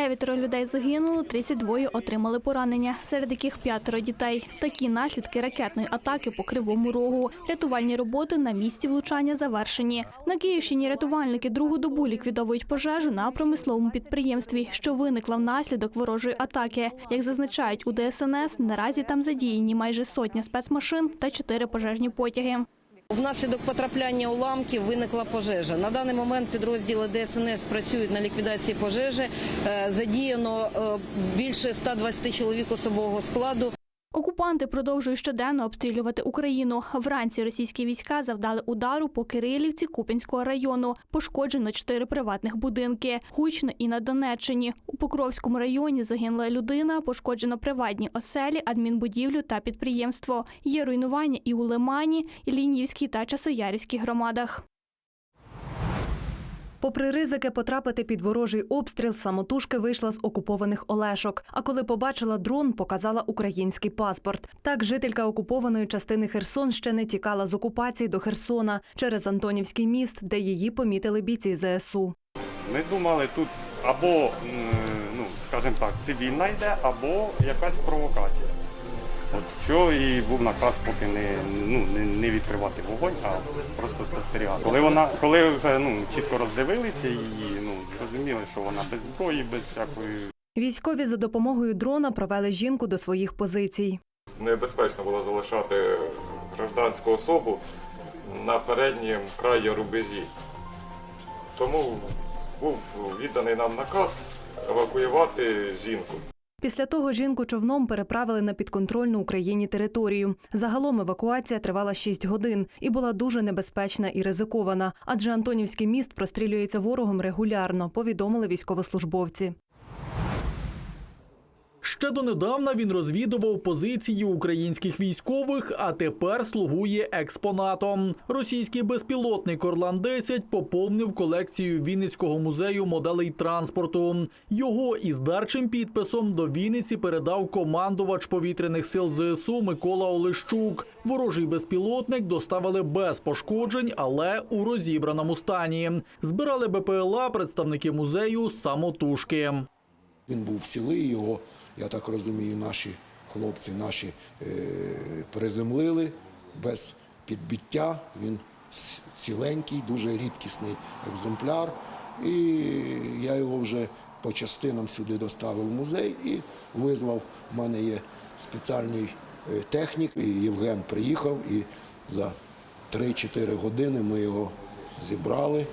Дев'ятеро людей загинуло, 32 отримали поранення, серед яких п'ятеро дітей. Такі наслідки ракетної атаки по Кривому Рогу. Рятувальні роботи на місці влучання завершені. На Київщині рятувальники другу добу ліквідовують пожежу на промисловому підприємстві, що виникла внаслідок ворожої атаки. Як зазначають у ДСНС, наразі там задіяні майже сотня спецмашин та чотири пожежні потяги. Внаслідок потрапляння уламків виникла пожежа. На даний момент підрозділи ДСНС працюють на ліквідації пожежі. Е, Задіяно е, більше 120 чоловік особового складу. Окупанти продовжують щоденно обстрілювати Україну. Вранці російські війська завдали удару по Кирилівці Купінського району. Пошкоджено чотири приватних будинки. Гучно і на Донеччині. У Покровському районі загинула людина, пошкоджено приватні оселі, адмінбудівлю та підприємство. Є руйнування і у Лимані, і Лінівській та Часоярівській громадах. Попри ризики потрапити під ворожий обстріл, самотужки вийшла з окупованих Олешок. А коли побачила дрон, показала український паспорт. Так, жителька окупованої частини Херсонщини тікала з окупації до Херсона через Антонівський міст, де її помітили бійці ЗСУ. Ми думали, тут або, ну, скажімо так, цивільна йде, або якась провокація. От що і був наказ поки не, ну, не, не відкривати вогонь, а просто спостерігати. Коли вона, коли вже ну, чітко роздивилися її, ну, зрозуміли, що вона без зброї, без всякої Військові за допомогою дрона провели жінку до своїх позицій. небезпечно було залишати гражданську особу на передньому краї рубежі. Тому був відданий нам наказ евакуювати жінку. Після того жінку човном переправили на підконтрольну Україні територію. Загалом евакуація тривала 6 годин і була дуже небезпечна і ризикована, адже Антонівський міст прострілюється ворогом регулярно, повідомили військовослужбовці. Ще донедавна він розвідував позиції українських військових, а тепер слугує експонатом. Російський безпілотник Орлан-10 поповнив колекцію Вінницького музею моделей транспорту. Його із дарчим підписом до Вінниці передав командувач повітряних сил ЗСУ Микола Олещук. Ворожий безпілотник доставили без пошкоджень, але у розібраному стані. Збирали БПЛА представники музею самотужки. Він був цілий, його, я так розумію, наші хлопці наші е, приземлили без підбиття. Він ціленький, дуже рідкісний екземпляр. І я його вже по частинам сюди доставив в музей і визвав. У мене є спеціальний е, технік, і Євген приїхав і за 3-4 години ми його зібрали.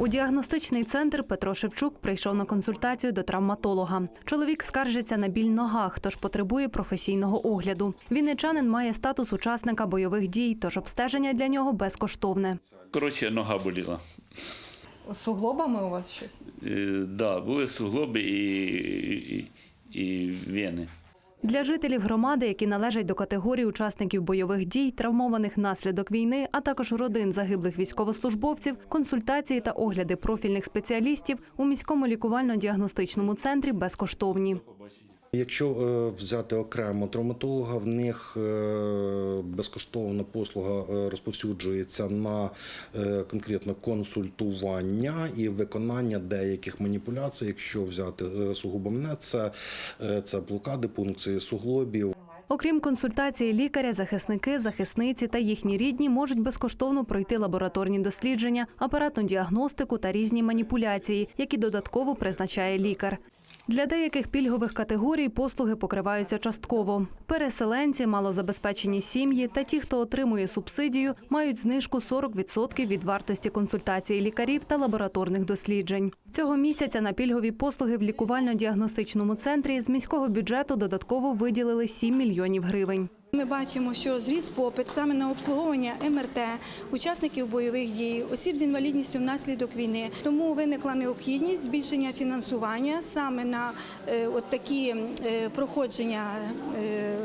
У діагностичний центр Петро Шевчук прийшов на консультацію до травматолога. Чоловік скаржиться на біль ногах, тож потребує професійного огляду. Вінничанин має статус учасника бойових дій, тож обстеження для нього безкоштовне. Коротше, нога боліла. Суглобами у вас щось? Е, да, були суглоби і, і, і вени. Для жителів громади, які належать до категорії учасників бойових дій, травмованих внаслідок війни, а також родин загиблих військовослужбовців, консультації та огляди профільних спеціалістів у міському лікувально-діагностичному центрі безкоштовні. Якщо е, взяти окремо травматолога, в них е, безкоштовна послуга е, розповсюджується на конкретно консультування і виконання деяких маніпуляцій. Якщо взяти сугубо мене, це, це блокади, пункції суглобів. Окрім консультації лікаря, захисники, захисниці та їхні рідні можуть безкоштовно пройти лабораторні дослідження, апаратну діагностику та різні маніпуляції, які додатково призначає лікар. Для деяких пільгових категорій послуги покриваються частково. Переселенці, малозабезпечені сім'ї та ті, хто отримує субсидію, мають знижку 40% від вартості консультації лікарів та лабораторних досліджень. Цього місяця на пільгові послуги в лікувально-діагностичному центрі з міського бюджету додатково виділили 7 мільйонів гривень. Ми бачимо, що зріс попит саме на обслуговування МРТ, учасників бойових дій, осіб з інвалідністю внаслідок війни. Тому виникла необхідність збільшення фінансування саме на е, такі е, проходження е,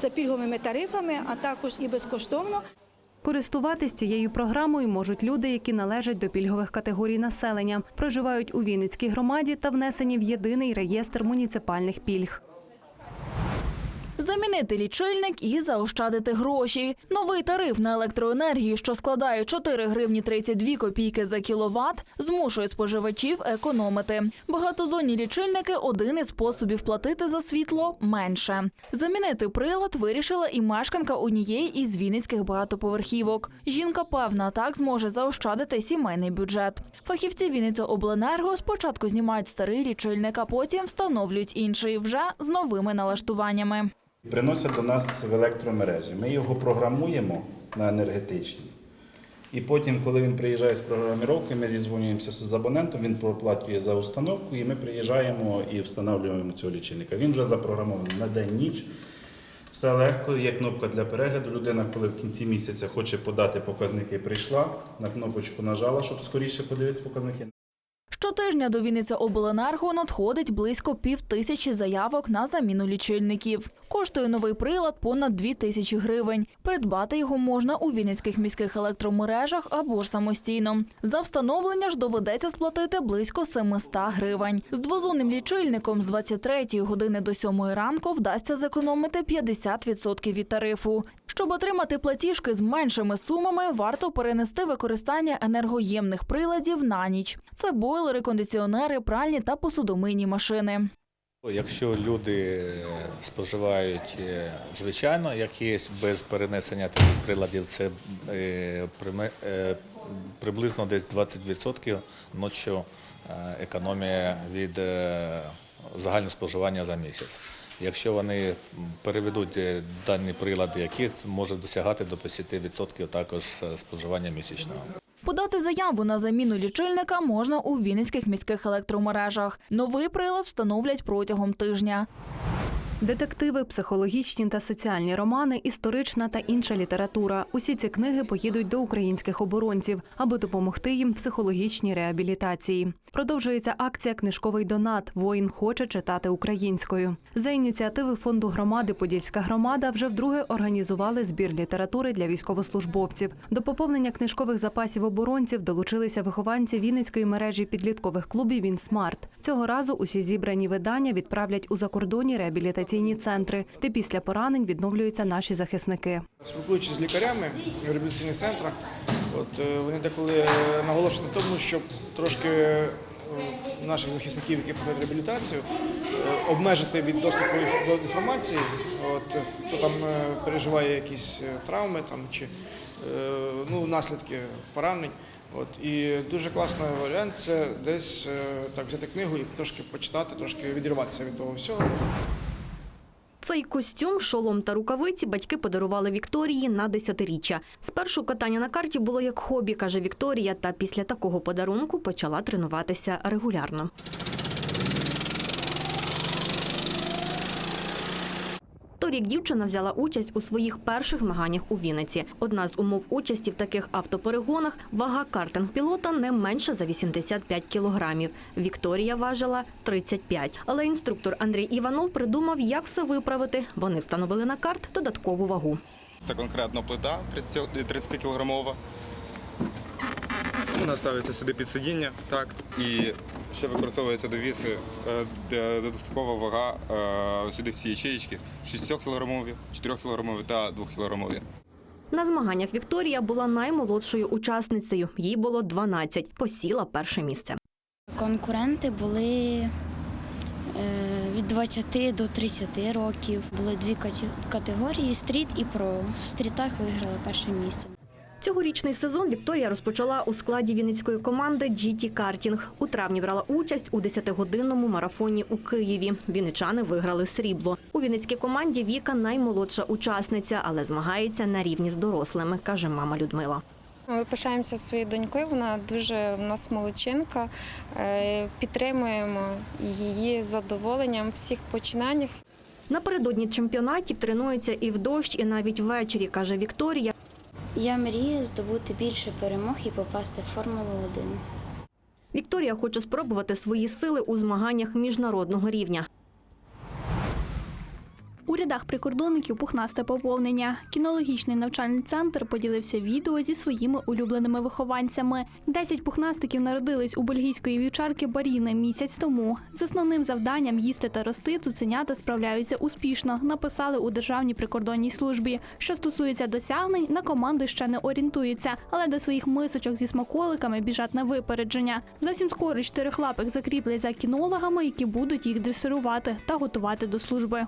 за пільговими тарифами, а також і безкоштовно. Користуватись цією програмою можуть люди, які належать до пільгових категорій населення, проживають у Вінницькій громаді та внесені в єдиний реєстр муніципальних пільг. Замінити лічильник і заощадити гроші. Новий тариф на електроенергію, що складає 4 гривні 32 копійки за кіловат, змушує споживачів економити. Багатозонні лічильники один із способів платити за світло менше. Замінити прилад вирішила і мешканка однієї із вінницьких багатоповерхівок. Жінка певна, так зможе заощадити сімейний бюджет. Фахівці Вінниця Обленерго спочатку знімають старий лічильник, а потім встановлюють інший вже з новими налаштуваннями. Приносять до нас в електромережі. Ми його програмуємо на енергетичні. І потім, коли він приїжджає з програміровки, ми зізвонюємося з абонентом, він проплачує за установку, і ми приїжджаємо і встановлюємо цього лічильника. Він вже запрограмований на день ніч. Все легко, є кнопка для перегляду. Людина, коли в кінці місяця хоче подати показники, прийшла, на кнопочку нажала, щоб скоріше подивитися показники. Щотижня до Вінниця Обленерго надходить близько пів тисячі заявок на заміну лічильників. Коштує новий прилад понад дві тисячі гривень. Придбати його можна у вінницьких міських електромережах або ж самостійно. За встановлення ж доведеться сплатити близько 700 гривень. З двозонним лічильником з 23 години до 7 ранку вдасться зекономити 50% від тарифу. Щоб отримати платіжки з меншими сумами, варто перенести використання енергоємних приладів на ніч. Це бойлери, кондиціонери, пральні та посудомийні машини. Якщо люди споживають е, звичайно, якісь без перенесення таких приладів, це е, е, приблизно десь 20% ночі е, економія від е, загального споживання за місяць. Якщо вони переведуть е, дані прилади, які можуть досягати до 50% також е, споживання місячного. Подати заяву на заміну лічильника можна у вінницьких міських електромережах. Новий прилад встановлять протягом тижня. Детективи, психологічні та соціальні романи, історична та інша література. Усі ці книги поїдуть до українських оборонців, аби допомогти їм психологічній реабілітації. Продовжується акція Книжковий донат. Воїн хоче читати українською. За ініціативи фонду громади Подільська громада вже вдруге організували збір літератури для військовослужбовців. До поповнення книжкових запасів оборонців долучилися вихованці Вінницької мережі підліткових клубів Вінсмарт. Цього разу усі зібрані видання відправлять у закордонні реабілітаційні центри, де після поранень відновлюються наші захисники. Спілкуючись з лікарями в реабілітаційних центрах, от е, вони деколи е, наголошують на тому, щоб трошки е, наших захисників, які проходять реабілітацію, обмежити від доступу до інформації, от, хто там переживає якісь травми там, чи ну, наслідки поранень. От, і дуже класний варіант це десь так взяти книгу і трошки почитати, трошки відірватися від того всього. Цей костюм, шолом та рукавиці батьки подарували Вікторії на десятиріччя. Спершу катання на карті було як хобі, каже Вікторія, та після такого подарунку почала тренуватися регулярно. Торік дівчина взяла участь у своїх перших змаганнях у Вінниці. Одна з умов участі в таких автоперегонах – вага картинг-пілота не менше за 85 кілограмів. Вікторія важила 35. Але інструктор Андрій Іванов придумав, як все виправити. Вони встановили на карт додаткову вагу. Це конкретно плита 30 кілограмова. Вона ставиться сюди під сидіння, так, і ще використовується до віси е, де додаткова вага е, сюди всі ячеїчки 6 кілограмові, 4 кілограмові та 2 кілограмові. На змаганнях Вікторія була наймолодшою учасницею. Їй було 12. Посіла перше місце. Конкуренти були е, від 20 до 30 років. Були дві категорії стріт і про. В стрітах виграли перше місце. Цьогорічний сезон Вікторія розпочала у складі вінницької команди GT Картінг. У травні брала участь у 10-годинному марафоні у Києві. Вінничани виграли срібло. У вінницькій команді Віка наймолодша учасниця, але змагається на рівні з дорослими, каже мама Людмила. Ми пишаємося своєю донькою, вона дуже в нас молодчинка. Е, Підтримуємо її з задоволенням всіх починаннях. Напередодні чемпіонатів тренується і в дощ, і навіть ввечері, каже Вікторія. Я мрію здобути більше перемог і попасти в Формулу 1. Вікторія хоче спробувати свої сили у змаганнях міжнародного рівня. У рядах прикордонників пухнасте поповнення. Кінологічний навчальний центр поділився відео зі своїми улюбленими вихованцями. Десять пухнастиків народились у бельгійської вівчарки Баріни місяць тому. З основним завданням їсти та рости цуценята справляються успішно. Написали у державній прикордонній службі. Що стосується досягнень, на команди ще не орієнтуються, але до своїх мисочок зі смаколиками біжать на випередження. Зовсім скоро чотирихлапих закріплять за кінологами, які будуть їх дресирувати та готувати до служби.